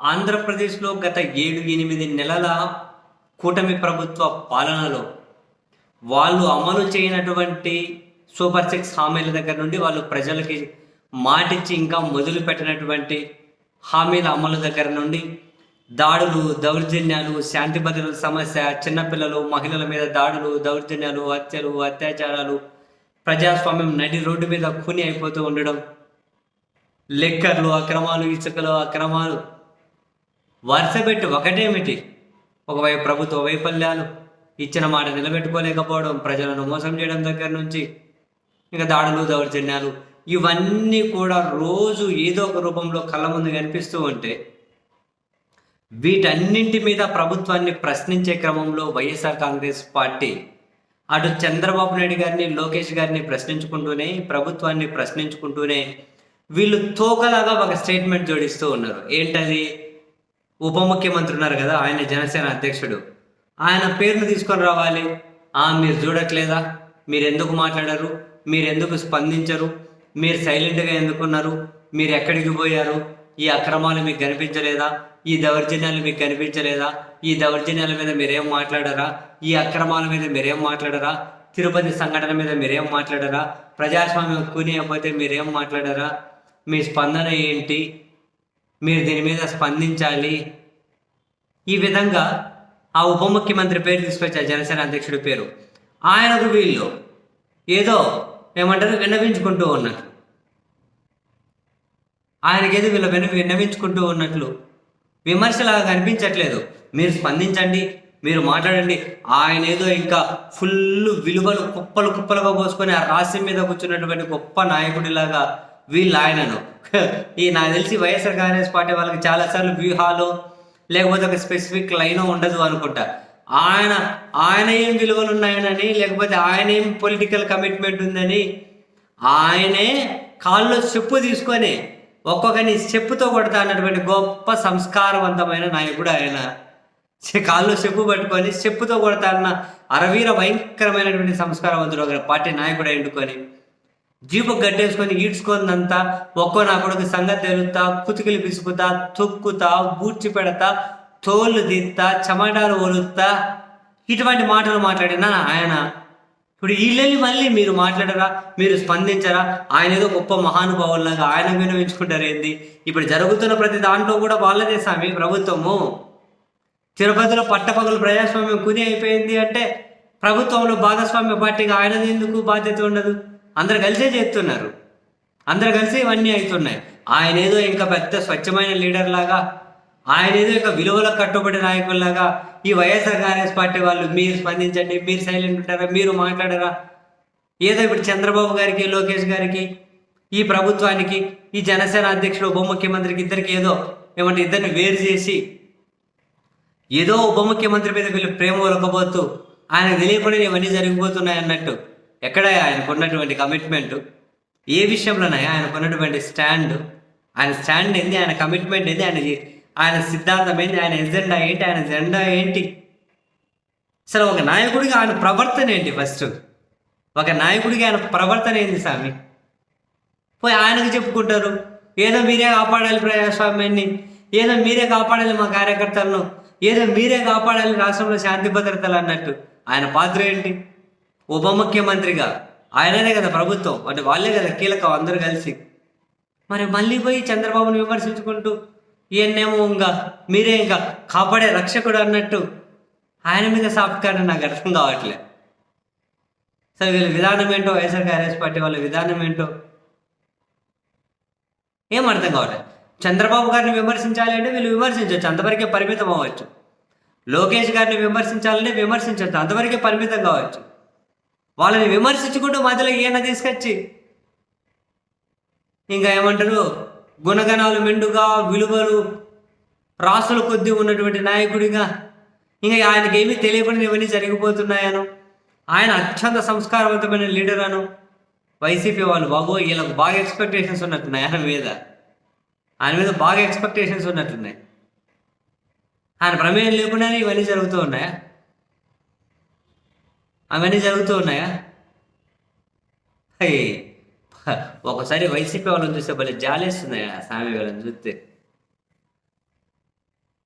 ఆంధ్రప్రదేశ్లో గత ఏడు ఎనిమిది నెలల కూటమి ప్రభుత్వ పాలనలో వాళ్ళు అమలు చేయనటువంటి సూపర్ సిక్స్ హామీల దగ్గర నుండి వాళ్ళు ప్రజలకి మాటిచ్చి ఇంకా మొదలు పెట్టినటువంటి హామీల అమలు దగ్గర నుండి దాడులు దౌర్జన్యాలు శాంతి భద్రతల సమస్య చిన్నపిల్లలు మహిళల మీద దాడులు దౌర్జన్యాలు హత్యలు అత్యాచారాలు ప్రజాస్వామ్యం నడి రోడ్డు మీద కూని అయిపోతూ ఉండడం లెక్కర్లు అక్రమాలు ఇసుకలు అక్రమాలు వరుసపెట్టి ఒకటేమిటి? ఒకవైపు ప్రభుత్వ వైఫల్యాలు ఇచ్చిన మాట నిలబెట్టుకోలేకపోవడం ప్రజలను మోసం చేయడం దగ్గర నుంచి ఇంకా దాడులు దౌర్జన్యాలు ఇవన్నీ కూడా రోజు ఏదో ఒక రూపంలో కళ్ళ ముందు కనిపిస్తూ ఉంటే వీటన్నింటి మీద ప్రభుత్వాన్ని ప్రశ్నించే క్రమంలో వైఎస్ఆర్ కాంగ్రెస్ పార్టీ అటు చంద్రబాబు నాయుడు గారిని లోకేష్ గారిని ప్రశ్నించుకుంటూనే ప్రభుత్వాన్ని ప్రశ్నించుకుంటూనే వీళ్ళు తోకలాగా ఒక స్టేట్మెంట్ జోడిస్తూ ఉన్నారు. ఏంటది? ఉప ముఖ్యమంత్రి ఉన్నారు కదా ఆయన జనసేన అధ్యక్షుడు. ఆయన పేరును తీసుకొని రావాలి. ఆ మీరు చూడట్లేదా? మీరు ఎందుకు మాట్లాడరు? మీరు ఎందుకు స్పందించరు? మీరు సైలెంట్గా ఎందుకున్నారు మీరు ఎక్కడికి పోయారు? ఈ అక్రమాలు మీకు కనిపించలేదా? ఈ దౌర్జన్యాలు మీకు కనిపించలేదా? ఈ దౌర్జన్యాల మీద మీరేం మాట్లాడారా? ఈ అక్రమాల మీద మీరేం మాట్లాడారా? తిరుపతి సంఘటన మీద మీరేం మాట్లాడరా? ప్రజాస్వామ్యం కూనియకపోతే మీరేం మాట్లాడరా? మీ స్పందన ఏంటి? మీరు దీని మీద స్పందించాలి. ఈ విధంగా ఆ ఉప ముఖ్యమంత్రి పేరు తీసుకొచ్చారు జనసేన అధ్యక్షుడి పేరు. ఆయనకు వీళ్ళు ఏదో ఏమంటారు విన్నవించుకుంటూ ఉన్నట్లు. ఆయనకేదో వీళ్ళు విన్న విన్నవించుకుంటూ ఉన్నట్లు. విమర్శలాగా కనిపించట్లేదు. మీరు స్పందించండి మీరు మాట్లాడండి. ఆయన ఏదో ఇంకా ఫుల్ విలువలు కుప్పలు కుప్పలుగా పోసుకొని ఆ రాశి మీద కూర్చున్నటువంటి గొప్ప నాయకుడిలాగా వీళ్ళు ఆయనను. ఈ నాకు తెలిసి వైఎస్ఆర్ కాంగ్రెస్ పార్టీ వాళ్ళకి చాలాసార్లు వ్యూహాలు లేకపోతే ఒక స్పెసిఫిక్ లైన్ ఉండదు అనుకుంటా. ఆయన ఆయన ఏం విలువలు ఉన్నాయనని లేకపోతే ఆయన ఏం పొలిటికల్ కమిట్మెంట్ ఉందని ఆయనే కాళ్ళు చెప్పు తీసుకొని ఒక్కొక్కరిని చెప్పుతో కొడతా అన్నటువంటి గొప్ప సంస్కారవంతమైన నాయకుడు ఆయన. కాళ్ళు చెప్పు పట్టుకొని చెప్పుతో కొడతా అన్న అరవీర భయంకరమైనటువంటి సంస్కారవంతుడు ఒక పార్టీ నాయకుడు ఎండుకొని జీపు గడ్డేసుకొని ఈడ్చుకుందంతా ఒక్కో నా కొడుకు సంగతి తెలుతా కుతికిలు పిసుకుతా తొక్కుతా బూడ్చి పెడతా తోళ్ళు తీస్తా చమాటాలు ఒలుతా ఇటువంటి మాటలు మాట్లాడినా ఆయన. ఇప్పుడు వీళ్ళని మళ్ళీ మీరు మాట్లాడరా మీరు స్పందించరా? ఆయన ఏదో గొప్ప మహానుభావులాగా ఆయన వినవించుకుంటారు ఏంది? ఇప్పుడు జరుగుతున్న ప్రతి దాంట్లో కూడా వాళ్ళదే స్వామి ప్రభుత్వము. తిరుపతిలో పట్టపగలు ప్రజాస్వామ్యం కుని అయిపోయింది అంటే ప్రభుత్వంలో భాగస్వామ్య పార్టీగా ఆయనది ఎందుకు బాధ్యత ఉండదు? అందరు కలిసే చేస్తున్నారు. అందరు కలిసి ఇవన్నీ అవుతున్నాయి. ఆయన ఏదో ఇంకా పెద్ద స్వచ్ఛమైన లీడర్ లాగా ఆయన ఏదో ఇంకా విలువలకు కట్టుబడి నాయకుల్లాగా ఈ వైఎస్ఆర్ కాంగ్రెస్ పార్టీ వాళ్ళు మీరు స్పందించండి మీరు సైలెంట్ ఉంటారా మీరు మాట్లాడరా? ఏదో ఇప్పుడు చంద్రబాబు గారికి లోకేష్ గారికి ఈ ప్రభుత్వానికి ఈ జనసేన అధ్యక్షుడు ఉప ముఖ్యమంత్రికి ఇద్దరికి ఏదో ఏమంటే ఇద్దరిని వేరు చేసి ఏదో ఉప ముఖ్యమంత్రి మీద వీళ్ళు ప్రేమ ఒలకపోతూ ఆయన తెలియకుండా ఇవన్నీ జరిగిపోతున్నాయి అన్నట్టు. ఎక్కడ ఆయనకున్నటువంటి కమిట్మెంట్ ఏ విషయంలోనే ఆయనకున్నటువంటి స్టాండ్ ఆయన స్టాండ్ ఏంది? ఆయన కమిట్మెంట్ ఏంది? ఆయన ఆయన సిద్ధాంతం ఏంటి ఆయన ఎజెండా ఏంటి? ఆయన జెండా ఏంటి? అసలు ఒక నాయకుడిగా ఆయన ప్రవర్తన ఏంటి ఫస్ట్ ఒక నాయకుడిగా ఆయన ప్రవర్తన ఏంది స్వామి? పోయి ఆయనకు చెప్పుకుంటారు. ఏదో మీరే కాపాడాలి ప్రజాస్వామ్యాన్ని. ఏదో మీరే కాపాడాలి మా కార్యకర్తలను. ఏదో మీరే కాపాడాలి రాష్ట్రంలో శాంతి భద్రతలు అన్నట్టు. ఆయన పాత్ర ఏంటి? ఉప ముఖ్యమంత్రిగా. ఆయననే కదా ప్రభుత్వం. అంటే వాళ్ళే కదా కీలకం అందరూ కలిసి. మరి మళ్ళీ పోయి చంద్రబాబును విమర్శించుకుంటూ ఈయన్నేమో ఇంకా మీరే ఇంకా కాపాడే రక్షకుడు అన్నట్టు ఆయన మీద సాఫ్ట్ కార్డు నాకు అర్థం కావట్లే. సరే వీళ్ళ విధానం ఏంటో వైఎస్ఆర్ కాంగ్రెస్ పార్టీ వాళ్ళ విధానం ఏంటో ఏం అర్థం కావట్లేదు చంద్రబాబు గారిని విమర్శించాలి అంటే వీళ్ళు విమర్శించవచ్చు అంతవరకే పరిమితం అవ్వచ్చు. లోకేష్ గారిని విమర్శించాలంటే విమర్శించవచ్చు అంతవరకే పరిమితం కావచ్చు. వాళ్ళని విమర్శించుకుంటూ మధ్యలో ఈయన తీసుకొచ్చి ఇంకా ఏమంటారు గుణగణాలు మెండుగా విలువలు రాసుల కొద్దీ ఉన్నటువంటి నాయకుడిగా ఇంకా ఆయనకి ఏమీ తెలియకుండా ఇవన్నీ జరిగిపోతున్నాయను. ఆయన అత్యంత సంస్కారవంతమైన లీడర్ అను. వైసీపీ వాళ్ళు బాబు వీళ్ళకు బాగా ఎక్స్పెక్టేషన్స్ ఉన్నట్టున్నాయి ఆయన మీద. ఆయన మీద బాగా ఎక్స్పెక్టేషన్స్ ఉన్నట్టున్నాయి. ఆయన ప్రమేయం లేకుండానే ఇవన్నీ జరుగుతూ ఉన్నాయా? అవన్నీ జరుగుతూ ఉన్నాయా? ఒకసారి వైసీపీ వాళ్ళని చూస్తే భలే జాలేస్తున్నాయా స్వామి వాళ్ళని చూస్తే.